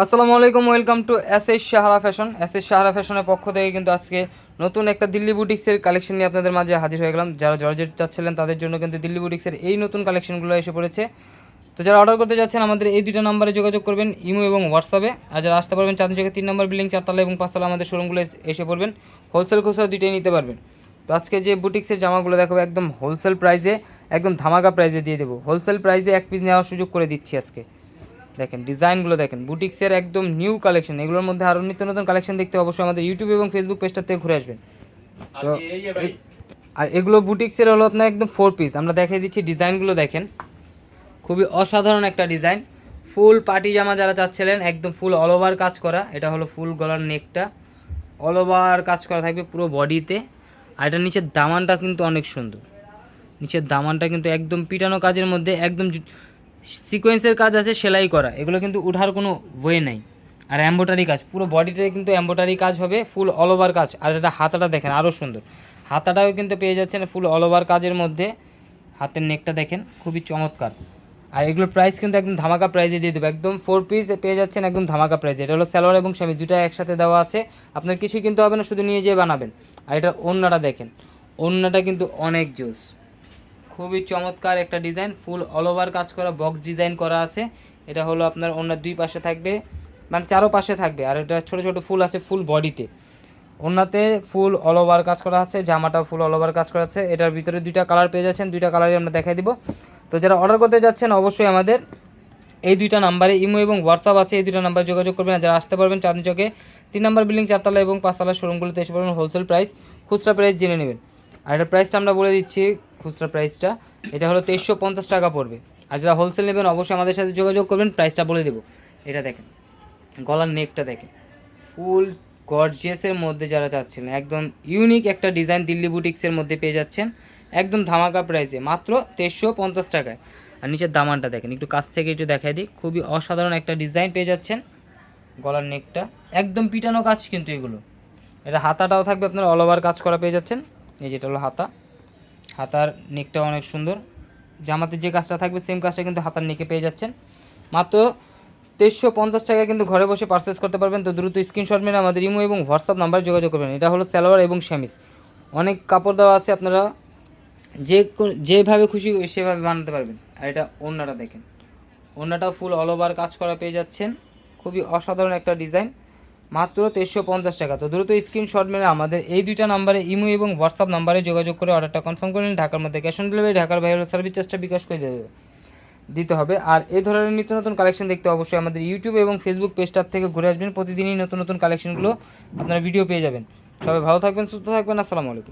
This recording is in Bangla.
আসসালামু আলাইকুম, welcome to S S Sahara fashion. S S Sahara ফ্যাশনের পক্ষ থেকে কিন্তু আজকে নতুন একটা দিল্লি বুটিক্সের কালেকশন নিয়ে আপনাদের মাঝে হাজির হয়ে গেলাম। যারা জর্জেট চাচ্ছিলেন, তাদের জন্য কিন্তু দিল্লি বুটিক্সের এই নতুন কালেকশনগুলো এসে পড়েছে। তো যারা অর্ডার করতে যাচ্ছেন, আমাদের এই দুটো নাম্বারে যোগাযোগ করবেন, ইমো এবং হোয়াটসঅ্যাপে। আর যারা আসতে পারবেন চাঁদনি চোখে তিন নম্বর বিল্ডিং, চারতলা এবং পাঁচতলা আমাদের শোরুমগুলো এসে পড়বেন। হোলসেল খুচরা দুইটাই নিতে পারবেন। তো আজকে যে বুটিক্সের জামাগুলো দেখাবো, একদম হোলসেল প্রাইসে, একদম ধামাকা প্রাইসে দিয়ে দেবো। হোলসেল প্রাইসে এক পিস নেওয়ার সুযোগ করে দিচ্ছি আজকে। দেখেন ডিজাইনগুলো দেখেন বুটিক্সের একদম নিউ কালেকশন এগুলোর মধ্যে আরও নিত্য নতুন কালেকশন দেখতে অবশ্যই আমাদের ইউটিউব এবং ফেসবুক পেজটা থেকে ঘুরে আসবেন। তো আর এগুলো বুটিক্সের হলো আপনার একদম ফোর পিস আমরা দেখিয়ে দিচ্ছি ডিজাইনগুলো দেখেন। খুবই অসাধারণ একটা ডিজাইন ফুল পার্টি জামা যারা চাচ্ছিলেন একদম ফুল অল ওভার কাজ করা এটা হলো ফুল গলার নেকটা অল ওভার কাজ করা থাকবে পুরো বডিতে আর এটা নিচের দামানটা কিন্তু অনেক সুন্দর। নিচের দামানটা কিন্তু একদম পিটানো কাজের মধ্যে একদম সিকোয়েন্সের কাজ আছে, সেলাই করা। এগুলো কিন্তু উঠার কোনো ওয়ে নাই। আর এম্বোটারি কাজ, পুরো বডিটাই কিন্তু এম্বোটারি কাজ হবে ফুল অল ওভার কাজ। আর এটা হাতাটা দেখেন আরও সুন্দর। হাতাটাও কিন্তু পেয়ে যাচ্ছেন ফুল অল ওভার কাজের মধ্যে। হাতের নেকটা দেখেন, খুবই চমৎকার। আর এগুলোর প্রাইস কিন্তু একদম ধামাকা প্রাইজে দিয়ে দেবো। একদম ফোর পিস পেয়ে যাচ্ছেন একদম ধামাকা প্রাইজে এটা হলো সালোয়ার এবং স্বামী দুটা একসাথে দেওয়া আছে। আপনার কিছুই কিন্তু হবে না, শুধু নিয়ে যেয়ে বানাবেন। আর এটা ওন্নাটা দেখেন ওন্নাটা কিন্তু অনেক জোস। খুবই চমৎকার একটা ডিজাইন, ফুল অল ওভার কাজ করা বক্স ডিজাইন করা আছে। এটা হলো আপনার ওনার দুই পাশে থাকবে মানে চারো পাশে থাকবে। আর এটা ছোট ছোট ফুল আছে ফুল বডিতে ওনাতে ফুল অল ওভার কাজ করা আছে, জামাটাও ফুল অল ওভার কাজ করা আছে। এটার ভিতরে দুইটা কালার পেয়ে যাচ্ছেন, দুইটা কালারই আমরা দেখাই দিব। তো যারা অর্ডার করতে যাচ্ছেন, অবশ্যই আমাদের এই দুইটা নাম্বারে ইমো এবং হোয়াটসঅ্যাপ আছে, এই দুইটা নাম্বারে যোগাযোগ করবেন। যারা আসতে পারবেন, চাঁদনি চকে, তিন নম্বর বিল্ডিং, চারতলা এবং পাঁচতলা শোরুমগুলোতে এসে পারবেন হোলসেল প্রাইস খুচরা প্রাইস জেনে নেবেন। আর এটার প্রাইসটা আমরা বলে দিচ্ছি খুচরা প্রাইসটা এটা হলো তেইশশো পঞ্চাশ টাকা পড়বে। আর যারা হোলসেল নেবেন, অবশ্যই আমাদের সাথে যোগাযোগ করবেন প্রাইসটা বলে দেবো। এটা দেখেন, গলার নেকটা দেখেন। ফুল গর্জিয়াসের মধ্যে যারা চাচ্ছেন, একদম ইউনিক একটা ডিজাইন দিল্লি বুটিক্সের মধ্যে পেয়ে যাচ্ছেন, একদম ধামাকা প্রাইসে মাত্র তেইশশো পঞ্চাশ টাকায়। আর নিচের দামানটা দেখেন, একটু কাছ থেকে একটু দেখাই দিই, খুবই অসাধারণ একটা ডিজাইন পেয়ে যাচ্ছেন। গলার নেকটা একদম পিটানো কাজ কিন্তু এগুলো। এটা হাতাটাও থাকবে আপনার অল ওভার কাজ করা পেয়ে যাচ্ছেন। এই যেটা হলো হাতা। হাতার নেকটাও অনেক সুন্দর। জামাতে যে কাজটা থাকবে সেম কাজটা কিন্তু হাতার নেকে পেয়ে যাচ্ছেন। মাত্র তেইশশো পঞ্চাশ টাকায় কিন্তু ঘরে বসে পারচেস করতে পারবেন। তো দ্রুত স্ক্রিনশট মেরে আমাদের ইমো এবং হোয়াটসঅ্যাপ নাম্বারে যোগাযোগ করবেন। এটা হলো সালোয়ার এবং শ্যামিস অনেক কাপড় দেওয়া আছে, আপনারা যে যেভাবে খুশি সেভাবে বানাতে পারবেন। আর এটা ওড়নাটা দেখেন। ওড়নাটাও ফুল অল ওভার কাজ করা পেয়ে যাচ্ছেন। খুবই অসাধারণ একটা ডিজাইন মাত্র তেইশশো পঞ্চাশ টাকা। তো দ্রুত স্ক্রিনশট মেরে আমাদের এই দুইটা নাম্বারে ইমো এবং হোয়াটসঅ্যাপ নাম্বারে যোগাযোগ করে অর্ডারটা কনফার্ম করে নিন। ঢাকার মধ্যে ক্যাশ অন ডেলিভারি ঢাকার বাইরে সার্ভিস চার্জটা বিকাশ করে দেবে দিতে হবে। আর এই ধরনের নিত্য নতুন কালেকশন দেখতে অবশ্যই আমাদের ইউটিউব এবং ফেসবুক পেজটার থেকে ঘুরে আসবেন। প্রতিদিনই নতুন নতুন কালেকশনগুলো আপনারা ভিডিও পেয়ে যাবেন। সবাই ভালো থাকবেন, সুস্থ থাকবেন। আসসালামু আলাইকুম।